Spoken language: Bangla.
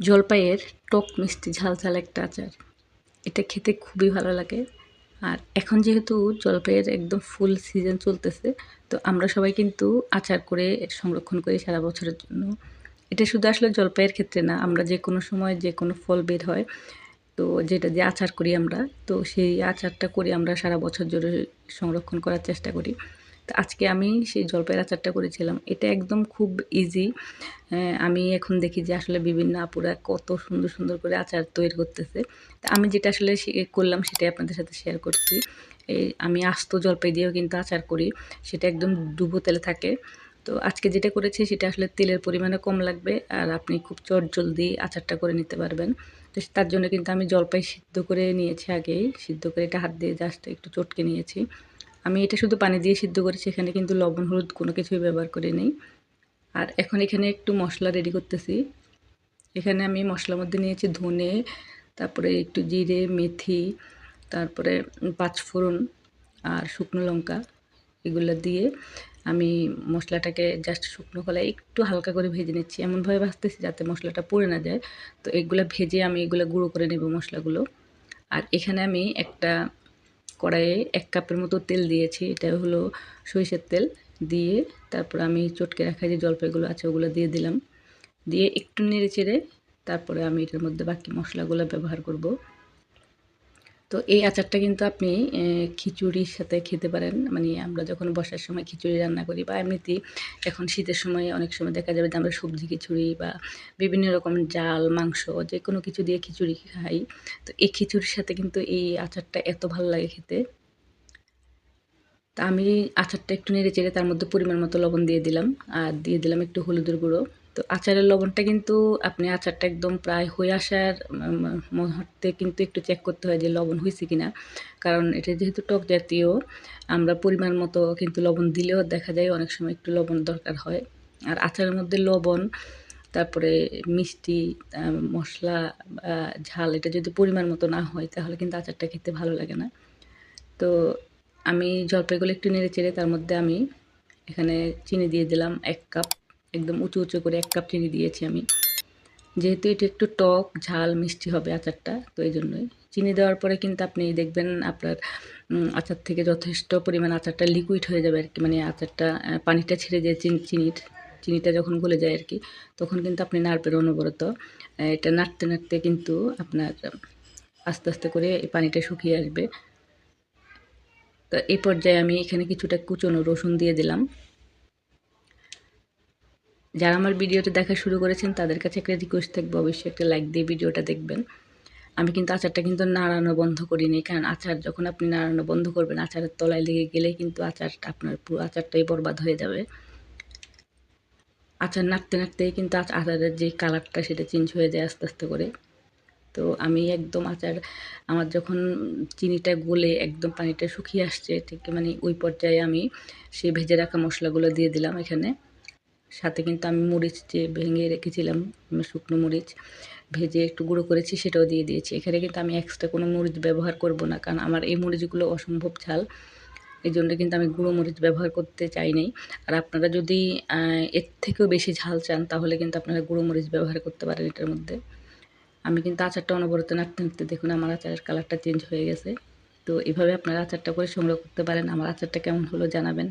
জলপাইয়ের টক মিষ্টি ঝাল ঝাল একটা আচার। এটা খেতে খুবই ভালো লাগে। আর এখন যেহেতু জলপাইয়ের একদম ফুল সিজন চলতেছে, তো আমরা সবাই কিন্তু আচার করে সংরক্ষণ করি সারা বছরের জন্য। এটা শুধু আসলে জলপাইয়ের ক্ষেত্রে না, আমরা যে কোনো সময় যে কোনো ফল বের হয়, তো যেটা যে আচার করি আমরা, তো সেই আচারটা করে আমরা সারা বছর জুড়ে সংরক্ষণ করার চেষ্টা করি। আজকে আমি সেই জলপাইয়ের আচারটা করেছিলাম। এটা একদম খুব ইজি আমি এখন দেখি যে আসলে বিভিন্ন আপুরা কত সুন্দর সুন্দর করে আচার তৈরি করতেছে। তা আমি যেটা আসলে করলাম সেটাই আপনাদের সাথে শেয়ার করছি। এই আমি আস্ত জলপাই দিয়েও কিন্তু আচার করি। সেটা একদম ডুবো তেলে থাকে। তো আজকে যেটা করেছি সেটা আসলে তেলের পরিমাণে কম লাগবে আর আপনি খুব চট জলদি আচারটা করে নিতে পারবেন। তো তার জন্য কিন্তু আমি জলপাই সিদ্ধ করে নিয়েছি আগেই। সিদ্ধ করে এটা হাত দিয়ে জাস্ট একটু চটকে নিয়েছি। আমি এটা শুধু পানি দিয়ে সিদ্ধ করেছি, এখানে কিন্তু লবণ, হলুদ কোনো কিছুই ব্যবহার করে নেই। আর এখন এখানে একটু মশলা রেডি করতেছি। এখানে আমি মশলার মধ্যে নিয়েছি ধনে, তারপরে একটু জিরে, মেথি, তারপরে পাঁচফোড়ন আর শুকনো লঙ্কা এগুলো দিয়ে আমি মশলাটাকে জাস্ট শুকনো কলায় একটু হালকা করে ভেজে নিচ্ছি। এমনভাবে ভাজতেছি যাতে মশলাটা পড়ে না যায়। তো এগুলো ভেজে আমি এগুলো গুঁড়ো করে নেব মশলাগুলো। আর এখানে আমি একটা কড়াইয়ে এক কাপের মতো তেল দিয়েছি। এটা হলো সরিষার তেল দিয়ে তারপর আমি চটকে রাখা যে জলপাইগুলো আছে ওগুলো দিয়ে দিলাম। দিয়ে একটু নেড়ে চেড়ে তারপরে আমি এটার মধ্যে বাকি মশলাগুলো ব্যবহার করব। তো এই আচারটা কিন্তু আপনি খিচুড়ির সাথে খেতে পারেন। মানে আমরা যখন বসার সময় খিচুড়ি রান্না করি বা এমনিতেই এখন শীতের সময় অনেক সময় দেখা যাবে যে আমরা সবজি খিচুড়ি বা বিভিন্ন রকম জাল, মাংস যে কোনো কিছু দিয়ে খিচুড়ি খাই। তো এই খিচুড়ির সাথে কিন্তু এই আচারটা এত ভালো লাগে খেতে। তা আমি আচারটা একটু নেড়ে চেড়ে তার মধ্যে পরিমাণ মতো লবণ দিয়ে দিলাম। আর দিয়ে দিলাম একটু হলুদের গুঁড়ো। তো আচারের লবণটা কিন্তু আপনি আচারটা একদম প্রায় হয়ে আসার মুহূর্তে কিন্তু একটু চেক করতে হয় যে লবণ হয়েছে কিনা। কারণ এটা যেহেতু টক জাতীয়, আমরা পরিমাণ মতো কিন্তু লবণ দিলেও দেখা যায় অনেক সময় একটু লবণ দরকার হয়। আর আচারের মধ্যে লবণ, তারপরে মিষ্টি মশলা ঝাল, এটা যদি পরিমাণ মতো না হয় তাহলে কিন্তু আচারটা খেতে ভালো লাগে না। তো আমি জলপাইগুলো একটু নেড়ে চেড়ে তার মধ্যে আমি এখানে চিনি দিয়ে দিলাম এক কাপ। একদম উঁচু উঁচু করে এক কাপ চিনি দিয়েছি আমি। যেহেতু এটা একটু টক, ঝাল, মিষ্টি হবে আচারটা, তো এই জন্যই। চিনি দেওয়ার পরে কিন্তু আপনি দেখবেন আপনার আচার থেকে যথেষ্ট পরিমাণ আচারটা লিকুইড হয়ে যাবে আর কি মানে আচারটা পানিটা ছেড়ে যায় চিনির, চিনিটা যখন গলে যায় আর কি তখন কিন্তু আপনি নাড়বেন অনবরত। এটা নাড়তে নাড়তে কিন্তু আপনার আস্তে আস্তে করে এই পানিটা শুকিয়ে আসবে। তো এই পর্যায়ে আমি এখানে কিছুটা কুচনো রসুন দিয়ে দিলাম। যারা আমার ভিডিওটা দেখা শুরু করেছেন, তাদের কাছে একটা রিকোয়েস্ট থাকবে, অবশ্যই একটা লাইক দিয়ে ভিডিওটা দেখবেন। আমি কিন্তু আচারটা কিন্তু নাড়ানো বন্ধ করিনি, কারণ আচার যখন আপনি নাড়ানো বন্ধ করবেন, আচারের তলায় লেগে গেলে কিন্তু আচারটা আপনার পুরো আচারটাই বরবাদ হয়ে যাবে। আচার নাড়তে নাড়তেই কিন্তু আচারের যে কালারটা সেটা চেঞ্জ হয়ে যায় আস্তে আস্তে করে। তো আমি একদম আচার, আমার যখন চিনিটা গলে একদম পানিটা শুকিয়ে আসছে, ঠিক মানে ওই পর্যায়ে আমি সেই ভেজে রাখা মশলাগুলো দিয়ে দিলাম এখানে। সাথে কিন্তু আমি মরিচ যে ভেঙে রেখেছিলাম শুকনো মরিচ ভেজে একটু গুঁড়ো করেছি, সেটাও দিয়ে দিয়েছি। এখানে কিন্তু আমি এক্সট্রা কোনো মরিচ ব্যবহার করব না, কারণ আমার এই মরিচগুলো অসম্ভব ঝাল। এই জন্য কিন্তু আমি গুঁড়ো মরিচ ব্যবহার করতে চাই নাই। আর আপনারা যদি এর থেকেও বেশি ঝাল চান, তাহলে কিন্তু আপনারা গুঁড়ো মরিচ ব্যবহার করতে পারেন এটার মধ্যে। আমি কিন্তু আচারটা অনবরত নাড়তে নাড়তে দেখুন আমার আচারের কালারটা চেঞ্জ হয়ে গেছে। তো এভাবে আপনারা আচারটা করে সংগ্রহ করতে পারেন। আমার আচারটা কেমন হলো জানাবেন।